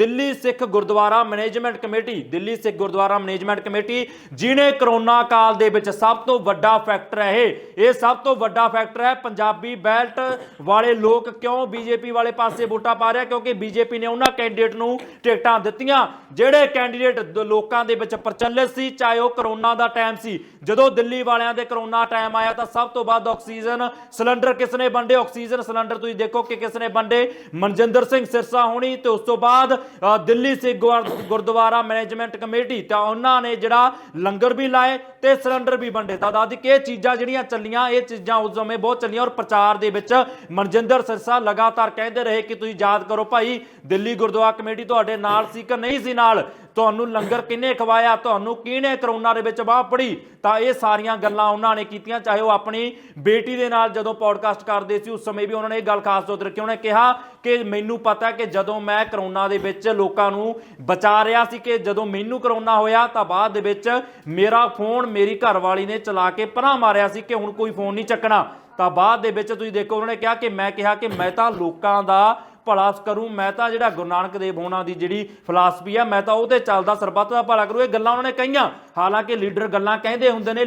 Delhi Sikh Gurdwara management committee, Delhi Sikh Gurdwara management committee ਜਿਨੇ corona ਕਾਲ ਦੇ ਵਿੱਚ ਸਭ ਤੋਂ ਵੱਡਾ ਫੈਕਟਰ ਹੈ ਇਹ। ਇਹ ਸਭ ਤੋਂ ਵੱਡਾ ਫੈਕਟਰ ਹੈ, ਪੰਜਾਬੀ ਬੈਲਟ ਵਾਲੇ ਲੋਕ ਕਿਉਂ ਬੀਜੇਪੀ ਵਾਲੇ ਪਾਸੇ ਵੋਟਾਂ ਪਾ ਰਿਹਾ? ਕਿਉਂਕਿ ਬੀਜੇਪੀ ਨੇ ਉਹਨਾਂ ਕੈਂਡੀਡੇਟ ਨੂੰ ਟਿਕਟਾਂ ਦਿੱਤੀਆਂ, ਜਿਹੜੇ ਕੈਂਡੀਡੇਟ ਦ- ਲੋਕਾਂ ਦੇ ਵਿੱਚ ਪ੍ਰਚਲਿਤ ਸੀ, ਚਾਹੇ ਉਹ ਕਰੋਨਾ ਦਾ ਟਾਈਮ ਸੀ। ਜਦੋਂ ਦਿੱਲੀ ਵਾਲਿਆਂ ਦੇ ਕਰੋਨਾ ਟਾਈਮ ਆਇਆ ਤਾਂ ਸਭ ਤੋਂ ਵੱਧ ਆਕਸੀਜਨ ਸਿਲੰਡਰ ਕਿਸ ਨੇ ਵੰਡੇ? ਆਕਸੀਜਨ ਸਿਲੰਡਰ ਤੁਸੀਂ ਦੇਖੋ ਕਿ ਕਿਸ ਨੇ ਵੰਡੇ? ਮਨਜਿੰਦਰ ਸਿੰਘ ਸਿਰਸਾ ਹੋਣੀ, ਤੇ ਉਸ ਤੋਂ ਬਾਅਦ ਦਿੱਲੀ ਸਿੱਖ ਗੁਰ- ਗੁਰਦੁਆਰਾ ਮੈਨੇਜਮੈਂਟ ਕਮੇਟੀ, ਤਾਂ ਉਹਨਾਂ ਨੇ ਜਿਹੜਾ ਲੰਗਰ ਵੀ ਲਾਏ ਤੇ ਸਿਲੰਡਰ ਵੀ ਵੰਡੇ। ਤਾਂ ਦਾਦੀ ਕਿ ਇਹ ਚੀਜ਼ਾਂ ਜਿਹੜੀਆਂ ਚੱਲੀਆਂ, ਇਹ ਚੀਜ਼ਾਂ ਉਸ ਸਮੇਂ ਬਹੁਤ ਚੱਲੀਆਂ ਔਰ ਪ੍ਰਚਾਰ ਦੇ ਵਿੱਚ ਮਨਜਿੰਦਰ ਸਿਰਸਾ ਲਗਾਤਾਰ ਕਹਿੰਦੇ ਰਹੇ ਕਿ ਤੁਸੀਂ ਯਾਦ ਕਰੋ ਭਾਈ, ਦਿੱਲੀ ਗੁਰਦੁਆਰਾ ਕਮੇਟੀ ਤੁਹਾਡੇ ਨਾਲ ਸੀ ਕਿ ਨਹੀਂ ਸੀ ਨਾਲ? ਤੁਹਾਨੂੰ ਲੰਗਰ ਕਿਹਨੇ ਖਵਾਇਆ? ਤੁਹਾਨੂੰ ਕਿਹਨੇ ਕਰੋਨਾ ਦੇ ਵਿੱਚ ਬਾਹ ਪੜੀ ਤਾਂ ਇਹ ਸਾਰੀਆਂ ਗੱਲਾਂ ਉਹਨਾਂ ਨੇ ਕੀਤੀਆਂ, ਚਾਹੇ ਉਹ ਆਪਣੀ ਬੇਟੀ ਦੇ ਨਾਲ ਜਦੋਂ ਪੌਡਕਾਸਟ ਕਰਦੇ ਸੀ, ਉਸ ਸਮੇਂ ਵੀ ਉਹਨਾਂ ਨੇ ਇਹ ਗੱਲ ਖਾਸ ਤੌਰ ਤੇ ਰੱਖੀ। ਉਹਨੇ ਕਿਹਾ ਕਿ ਮੈਨੂੰ ਪਤਾ ਕਿ ਜਦੋਂ ਮੈਂ ਕਰੋਨਾ ਦੇ ਵਿੱਚ ਵਿੱਚ ਲੋਕਾਂ ਨੂੰ ਬਚਾ ਰਿਹਾ ਸੀ ਕਿ ਜਦੋਂ ਮੈਨੂੰ ਕਰੋਨਾ ਹੋਇਆ ਤਾਂ ਬਾਅਦ ਦੇ ਵਿੱਚ ਮੇਰਾ ਫੋਨ ਮੇਰੀ ਘਰਵਾਲੀ ਨੇ ਚਲਾ ਕੇ ਪਰਾਂ ਮਾਰਿਆ ਸੀ ਕਿ ਹੁਣ ਕੋਈ ਫੋਨ ਨਹੀਂ ਚੱਕਣਾ। ਤਾਂ ਬਾਅਦ ਦੇ ਵਿੱਚ ਤੁਸੀਂ ਦੇਖੋ, ਉਹਨਾਂ ਨੇ ਕਿਹਾ ਕਿ ਮੈਂ ਕਿਹਾ ਕਿ ਮੈਂ ਤਾਂ ਲੋਕਾਂ ਦਾ ਭਲਾ ਕਰੂੰ, ਮੈਂ ਤਾਂ ਜਿਹੜਾ ਗੁਰੂ ਨਾਨਕ ਦੇਵ ਹੋਣਾ ਦੀ ਜਿਹੜੀ ਫਿਲਾਸਫੀ ਆ, ਮੈਂ ਤਾਂ ਉਹਦੇ ਚੱਲਦਾ ਸਰਬੱਤ ਦਾ ਭਲਾ ਕਰੂ। ਇਹ ਗੱਲਾਂ ਉਹਨਾਂ ਨੇ ਕਹੀਆਂ। ਹਾਲਾਂਕਿ ਲੀਡਰ ਗੱਲਾਂ ਕਹਿੰਦੇ ਹੁੰਦੇ ਨੇ